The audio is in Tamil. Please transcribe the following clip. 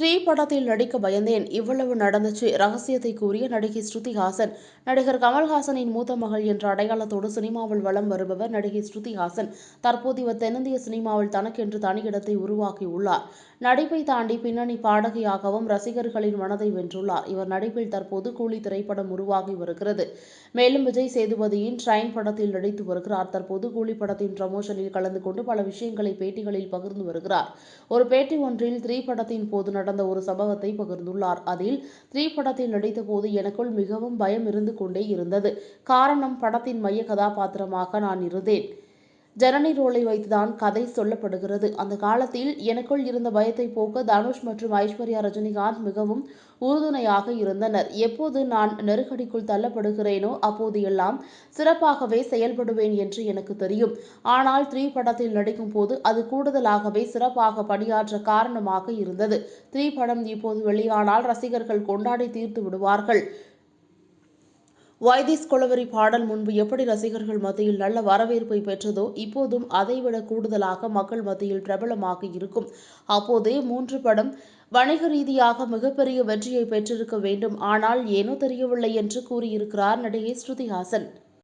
ஸ்ரீ படத்தில் நடிக்க பயந்தேன். இவ்வளவு நடந்துச்சு. ரகசியத்தை கூறிய நடிகை ஸ்ருதிஹாசன். நடிகர் கமல்ஹாசனின் மூத்த மகள் என்ற அடையாளத்தோடு சினிமாவில் வலம் வருபவர் நடிகை ஸ்ருதிஹாசன். தற்போது தென்னிந்திய சினிமாவில் தனக்கென்று தனி இடத்தை உருவாக்கியுள்ளார். நடிப்பை தாண்டி பின்னணி பாடகியாகவும் ரசிகர்களின் மனதை வென்றுள்ளார். இவர் நடிப்பில் தற்போது கூலி திரைப்படம் உருவாகி வருகிறது. மேலும் விஜய் சேதுபதியின் ட்ரெயின் படத்தில் நடித்து வருகிறார். தற்போது கூலி படத்தின் ப்ரமோஷனில் கலந்து கொண்டு பல விஷயங்களை பேட்டிகளில் பகிர்ந்து வருகிறார். ஒரு பேட்டி ஒன்றில் த்ரீ படத்தின் போது நடந்த ஒரு சம்பவத்தை பகிர்ந்துள்ளார். அதில் த்ரீ படத்தில் நடித்த போது எனக்குள் மிகவும் பயம் இருந்து கொண்டே இருந்தது. காரணம் படத்தின் மைய கதாபாத்திரமாக நான் இருந்தேன். ஜனனி ரோலை வைத்துதான் கதை சொல்லப்படுகிறது. அந்த காலத்தில் எனக்குள் இருந்த பயத்தை போக்க தனுஷ் மற்றும் ஐஸ்வர்யா ரஜினிகாந்த் மிகவும் உறுதுணையாக இருந்தனர். எப்போது நான் நெருக்கடிக்குள் தள்ளப்படுகிறேனோ அப்போது எல்லாம் சிறப்பாகவே செயல்படுவேன் என்று எனக்கு தெரியும். ஆனால் த்ரீ படத்தில் நடிக்கும் போது அது கூடுதலாகவே சிறப்பாக பணியாற்ற காரணமாக இருந்தது. த்ரீ படம் இப்போது வெளியானால் ரசிகர்கள் கொண்டாடி தீர்த்து விடுவார்கள். வைதிஸ் குளவரி பாடல் முன்பு எப்படி ரசிகர்கள் மத்தியில் நல்ல வரவேற்பை பெற்றதோ இப்போதும் அதைவிட கூடுதலாக மக்கள் மத்தியில் பிரபலமாக இருக்கும். அப்போதே மூன்று படம் வணிக ரீதியாக மிகப்பெரிய வெற்றியை பெற்றிருக்க வேண்டும். ஆனால் ஏனோ தெரியவில்லை என்று கூறியிருக்கிறார் நடிகை ஸ்ருதிஹாசன்.